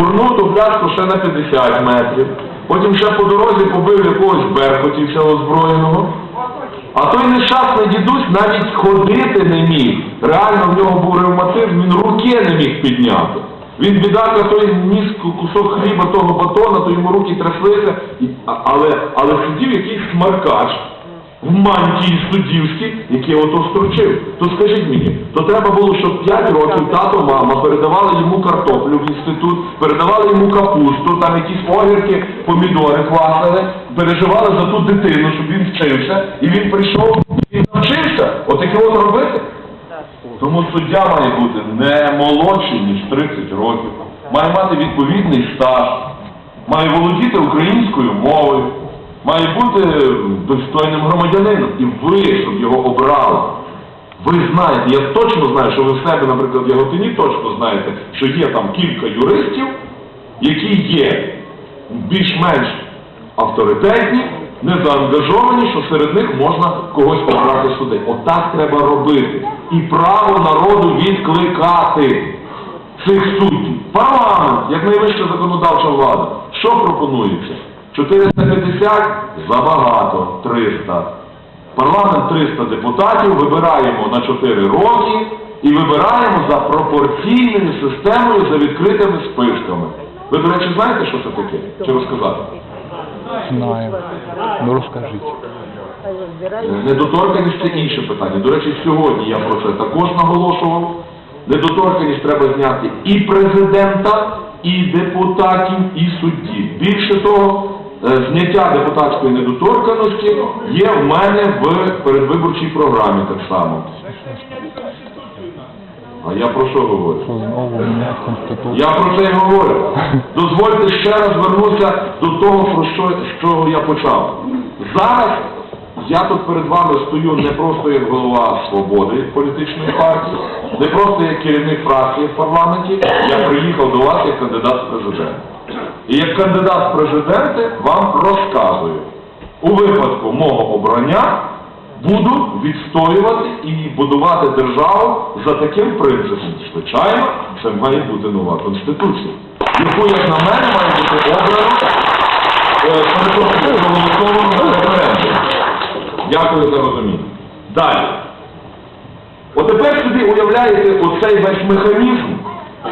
Бурнув ту пляшку ще на 50 метрів. Потім ще по дорозі побив якогось беркутівця озброєного. А той нещасний дідусь навіть ходити не міг. Реально в нього був ревматизм, він руки не міг підняти. Він бідака той ніс кусок хліба того батона, то йому руки тряслися, але, але сидів якийсь смаркач в мантії суддівській, який ото стручив. То скажіть мені, то треба було, щоб 5 років тато, мама передавали йому картоплю в інститут, передавали йому капусту, там якісь огірки, помідори квасили, переживали за ту дитину, щоб він вчився, і він прийшов і навчився. Отаке от робити. Тому суддя має бути не молодший, ніж 30 років, має мати відповідний стаж, має володіти українською мовою, має бути достойним громадянином. І ви, щоб його обрали. Ви знаєте, я точно знаю, що ви в себе, наприклад, в Яготині точно знаєте, що є там кілька юристів, які є більш-менш авторитетні, незаангажовані, що серед них можна когось обрати сюди. Отак треба робити. І право народу відкликати цих суддів. Парламент, як найвища законодавча влада. Що пропонується? 450 забагато, 300. Парламент 300 депутатів вибираємо на 4 роки і вибираємо за пропорційною системою за відкритими списками. Ви, до речі, знаєте, що це таке? Чи розказати? Знаю. Ну розкажіть. Недоторканість це інше питання. До речі, сьогодні я про це також наголошував. Недоторканість треба зняти і президента, і депутатів, і суддів. Більше того, зняття депутатської недоторканості є в мене в передвиборчій програмі так само. А я про що говорю? Я про це і говорю. Дозвольте ще раз вернутися до того, про що, з чого я почав. Зараз я тут перед вами стою не просто як голова свободи політичної партії, не просто як керівник фракції в парламенті, я приїхав до вас як кандидат в президенти. І як кандидат в президенти вам розказую, у випадку мого обрання буду відстоювати і будувати державу за таким принципом. Звичайно, це має бути нова конституція, яку, як на мене, має бути обрано е, перепрошую, проголосовано референдумі. Дякую за розуміння. Далі. От тепер собі уявляєте оцей весь механізм,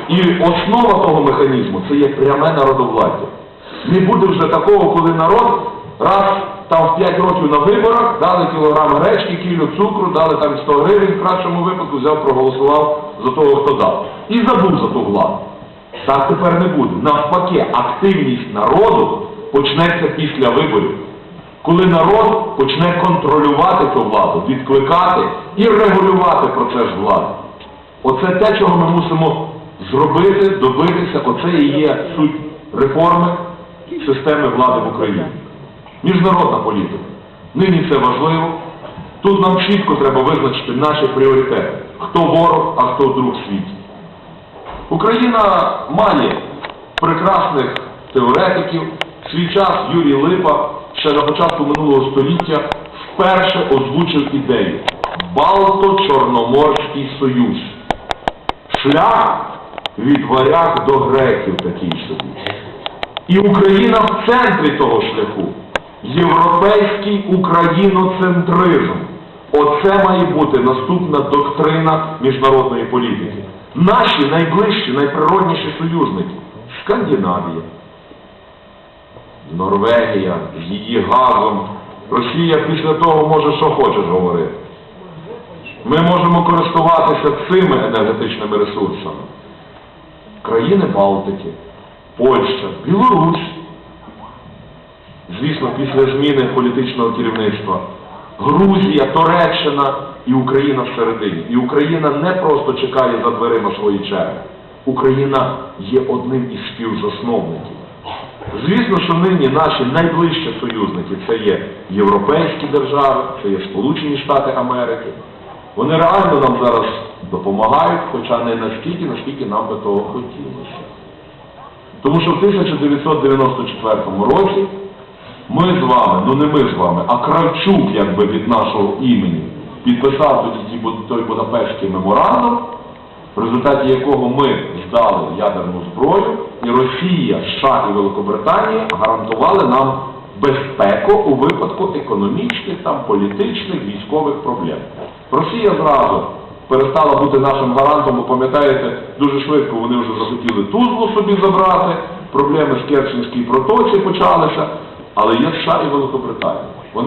і основа того механізму це є пряме народовладдя. Не буде вже такого, коли народ раз там в 5 років на виборах дали кілограм гречки, кілю цукру, дали там 100 гривень, в кращому випадку взяв, проголосував за того, хто дав. І забув за ту владу. Так тепер не буде. Навпаки, активність народу почнеться після виборів. Коли народ почне контролювати цю владу, відкликати і регулювати процес влади. Оце те, чого ми мусимо зробити, добитися, оце і є суть реформи системи влади в Україні. Міжнародна політика. Нині це важливо. Тут нам чітко треба визначити наші пріоритети. Хто ворог, а хто друг світі. Україна має прекрасних теоретиків. Свій час Юрій Липа ще на початку минулого століття вперше озвучив ідею Балто-Чорноморський Союз. Шлях від варяг до греків такий собі. І Україна в центрі того шляху. Європейський україноцентризм. Оце має бути наступна доктрина міжнародної політики. Наші найближчі, найприродніші союзники Скандинавія, Норвегія її газом. Росія після того може що хочеш говорити. Ми можемо користуватися цими енергетичними ресурсами. Країни Балтики, Польща, Білорусь. Звісно, після зміни політичного керівництва. Грузія, Туреччина і Україна всередині. І Україна не просто чекає за дверима свої черги. Україна є одним із співзасновників. Звісно, що нині наші найближчі союзники це є європейські держави, це є Сполучені Штати Америки. Вони реально нам зараз допомагають, хоча не настільки, наскільки нам би того хотілося. Тому що в 1994 році ми з вами, ну не ми з вами, а Кравчук, якби від нашого імені, підписав тоді той Будапештський меморандум, в результаті якого ми здали ядерну зброю і Росія, США і Великобританія гарантували нам безпеку у випадку економічних, там, політичних, військових проблем. Росія зразу перестала бути нашим гарантом, бо пам'ятаєте, дуже швидко вони вже захотіли Тузлу собі забрати, проблеми з Керченській протоці почалися, але є США і Великобританія.